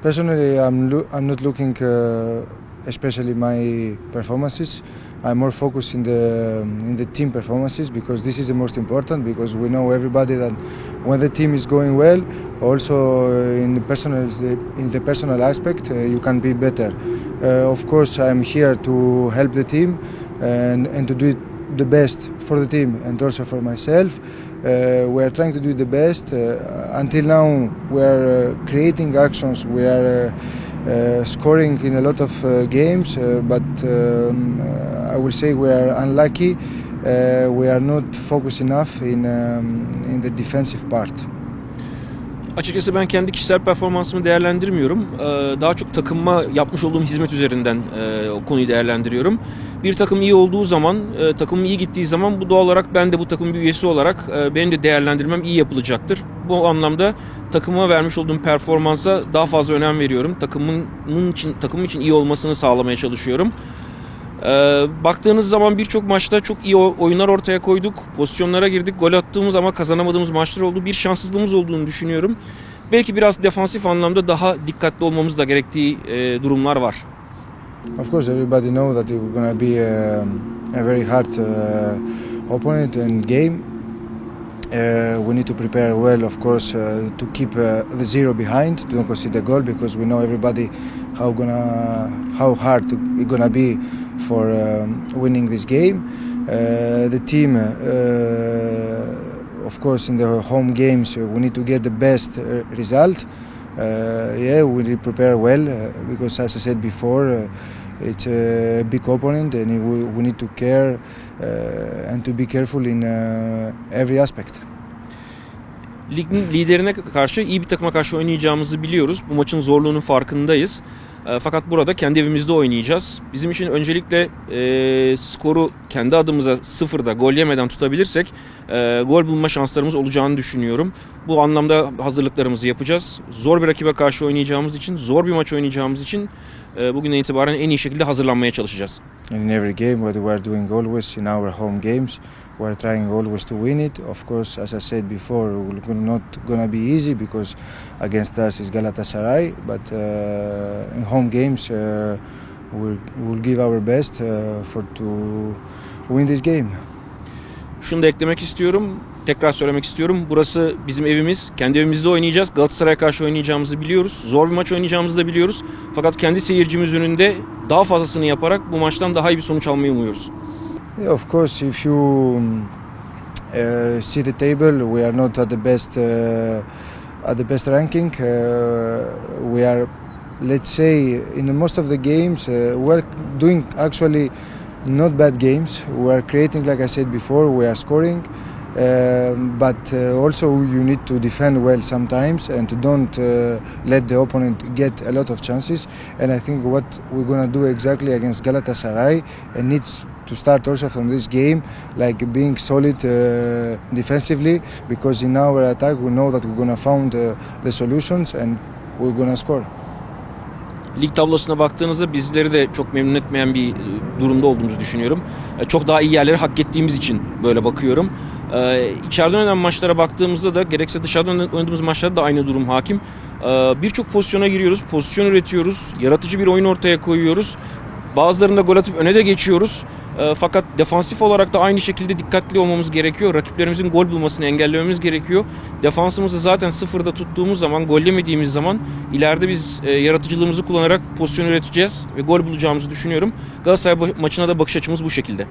Personally, I'm lo- I'm not looking, uh, especially my performances. I'm more focused in the in the team performances because this is the most important. Because we know everybody that when the team is going well, also in the personal in the personal aspect, uh, you can be better. Uh, of course, I'm here to help the team and and to do it the best for the team and also for myself. Uh, we are trying to do the best. Uh, until now, we are uh, creating actions. We are uh, uh, scoring in a lot of uh, games, but um, I will say we are unlucky. We are not focused enough in um, in the defensive part. Açıkçası ben kendi kişisel performansımı değerlendirmiyorum. Ee, Daha çok takımıma yapmış olduğum hizmet üzerinden e, o konuyu değerlendiriyorum. Bir takım iyi olduğu zaman, e, takımım iyi gittiği zaman bu doğal olarak ben de bu takımın bir üyesi olarak e, benim de değerlendirmem iyi yapılacaktır. Bu anlamda takıma vermiş olduğum performansa daha fazla önem veriyorum. Takımın için takımım için iyi olmasını sağlamaya çalışıyorum. Ee, baktığınız zaman birçok maçta çok iyi oyunlar ortaya koyduk. Pozisyonlara girdik. Gol attığımız ama kazanamadığımız maçlar oldu. Bir şanssızlığımız olduğunu düşünüyorum. Belki biraz defansif anlamda daha dikkatli olmamız da gerektiği e, durumlar var. Of course, everybody know that we're gonna be um, a very hard uh, opponent and game. Uh, we need to prepare well, of course, uh, to keep uh, the zero behind, to don't concede a goal, because we know everybody how gonna how hard it's gonna be for um, winning this game. Uh, the team, uh, of course, in the home games, uh, we need to get the best result. Yeah, we need to prepare well because, as I said before, it's a big opponent and we, we need to care uh, and to be careful in uh, every aspect. Ligin liderine karşı iyi bir takıma karşı oynayacağımızı biliyoruz. Bu maçın zorluğunun farkındayız. E, Fakat burada kendi evimizde oynayacağız. Bizim için öncelikle e, skoru kendi adımıza sıfırda gol yemeden tutabilirsek e, gol bulma şanslarımız olacağını düşünüyorum. Bu anlamda hazırlıklarımızı yapacağız. Zor bir rakibe karşı oynayacağımız için, zor bir maç oynayacağımız için bugünden itibaren en iyi şekilde hazırlanmaya çalışacağız. İn every game, what we are doing always in our home games, we are trying always to win it. Of course, as I said before, we're not gonna be easy because against us is Galatasaray. But uh, in home games, uh, we'll, we'll give our best uh, for to win this game. Şunu da eklemek istiyorum. Tekrar söylemek istiyorum. Burası bizim evimiz. Kendi evimizde oynayacağız. Galatasaray'a karşı oynayacağımızı biliyoruz. Zor bir maç oynayacağımızı da biliyoruz. Fakat kendi seyircimiz önünde daha fazlasını yaparak bu maçtan daha iyi bir sonuç almayı umuyoruz. Of course, if you um, uh, see the table, we are not at the best uh, at the best ranking. Uh, we are, let's say, in the most of the games, uh, we're doing actually not bad games. We are creating, like I said before, we are scoring. Um, but uh, also you need to defend well sometimes and don't uh, let the opponent get a lot of chances and I think what we're gonna do exactly against Galatasaray and needs to start also from this game like being solid uh, defensively because in our attack we know that we're gonna find uh, the solutions and we're gonna score. Lig tablosuna baktığınızda bizleri de çok memnun etmeyen bir e, durumda olduğumuzu düşünüyorum. E, Çok daha iyi yerleri hak ettiğimiz için böyle bakıyorum. E, İçeriden oynanan maçlara baktığımızda da gerekse dışarıdan oynadığımız maçlarda da aynı durum hakim. E, Birçok pozisyona giriyoruz, pozisyon üretiyoruz, yaratıcı bir oyun ortaya koyuyoruz. Bazılarında gol atıp öne de geçiyoruz. E, Fakat defansif olarak da aynı şekilde dikkatli olmamız gerekiyor. Rakiplerimizin gol bulmasını engellememiz gerekiyor. Defansımızı zaten sıfırda tuttuğumuz zaman, gol yemediğimiz zaman ileride biz e, yaratıcılığımızı kullanarak pozisyon üreteceğiz ve gol bulacağımızı düşünüyorum. Galatasaray maçına da bakış açımız bu şekilde.